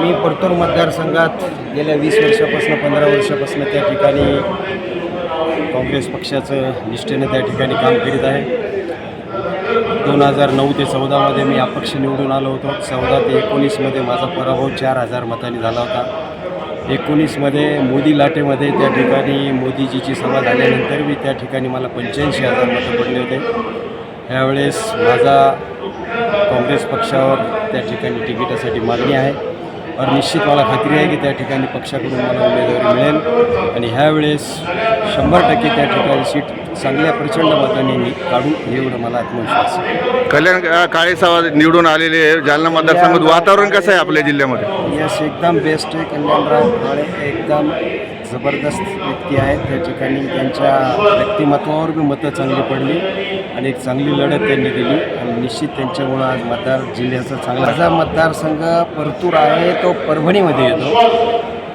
मी परतूर मतदारसंघात गेल्या वीस वर्षापासून पंधरा वर्षापासून त्या ठिकाणी काँग्रेस पक्षाचं निष्ठेने त्या ठिकाणी काम करीत आहे. दोन हजार नऊ ते चौदामध्ये मी अपक्ष निवडून आलो होतो. चौदा ते एकोणीसमध्ये माझा पराभव चार हजार मतांनी झाला होता. एकोणीसमध्ये मोदी लाटेमध्ये त्या ठिकाणी मोदीजीची सभा झाल्यानंतर मी त्या ठिकाणी मला पंच्याऐंशी हजार मतं पडले होते. यावेळेस माझा काँग्रेस पक्षावर त्या ठिकाणी तिकिटासाठी मागणी आहे. और निश्चित मला खात्री आहे की त्या ठिकाणी पक्षाकडून मला उमेदवारी मिळेल. आणि ह्यावेळेस शंभर टक्के त्या ठिकाणी सीट चांगल्या प्रचंड मतांनी मी काढू एवढं मला आत्मविश्वास आहे. कल्याण काळेसावा निवडून आलेले. जालना मतदारसंघात वातावरण कसं आहे आपल्या जिल्ह्यामध्ये? यस एकदम बेस्ट आहे. कल्याणराव काळे एकदम जबरदस्त व्यक्ती आहेत. त्या ठिकाणी त्यांच्या व्यक्तिमत्वावर बी मतं चांगली पडली आणि एक चांगली लढत त्यांनी दिली. आणि निश्चित त्यांच्यामुळं आज मतदार जिल्ह्याचा चांगला माझा मतदारसंघ परतूर आहे. तो परभणीमध्ये येतो.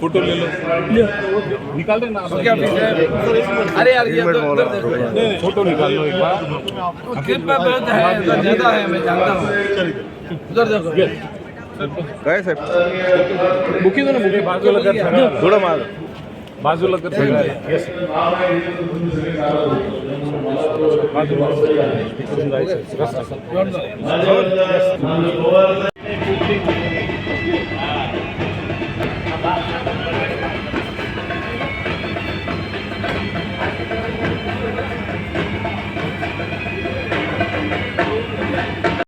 फ़ोटो ले लो। निकाल देना। अरे यार ये तो फ़ोटो निकाल लो एक बार। कृपया बहुत है ज़्यादा है मैं जानता हूँ। उधर देखो। काय साहेब बुकी दो ना बुकी बाजूला कर. थोडं माग बाजूला कर सगळं. Yes. बाजूला.